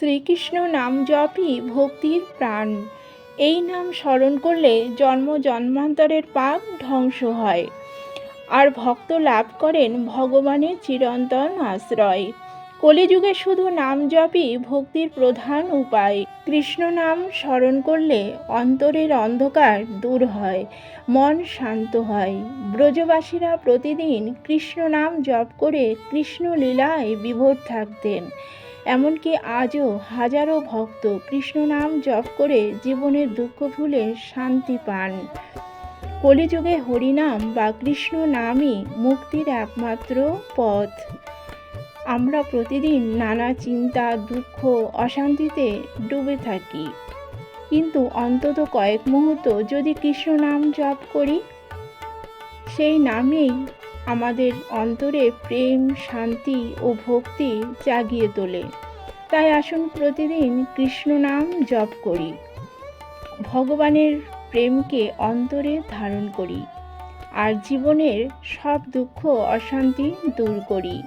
শ্রীকৃষ্ণ নাম জপই ভক্তির প্রাণ। এই নাম স্মরণ করলে জন্ম জন্মান্তরের পাপ ধ্বংস হয়। আর ভক্ত লাভ করেন ভগবানের চিরন্তন আশ্রয়। কলিযুগে শুধু নাম জপই ভক্তির প্রধান উপায়। কৃষ্ণ নাম স্মরণ করলে অন্তরের অন্ধকার দূর হয়, মন শান্ত হয়। ব্রজবাসীরা প্রতিদিন কৃষ্ণ নাম জপ করে কৃষ্ণ লীলায় বিভোর থাকতেন। এমনকি আজও হাজারো ভক্ত কৃষ্ণ নাম জপ করে জীবনের দুঃখ ভুলে শান্তি পান। কলিযুগে হরিনাম বা কৃষ্ণ নামই মুক্তির একমাত্র পথ। আমরা প্রতিদিন নানা চিন্তা, দুঃখ, অশান্তিতে ডুবে থাকি। কিন্তু অন্তত কয়েক মুহূর্ত যদি কৃষ্ণ নাম জপ করি, সেই নামেই আমাদের অন্তরে প্রেম, শান্তি ও ভক্তি জাগিয়ে তোলে। তাই আসুন প্রতিদিন কৃষ্ণ নাম জপ করি। ভগবানের প্রেমকে অন্তরে ধারণ করি। আর জীবনের সব দুঃখ, অশান্তি দূর করি।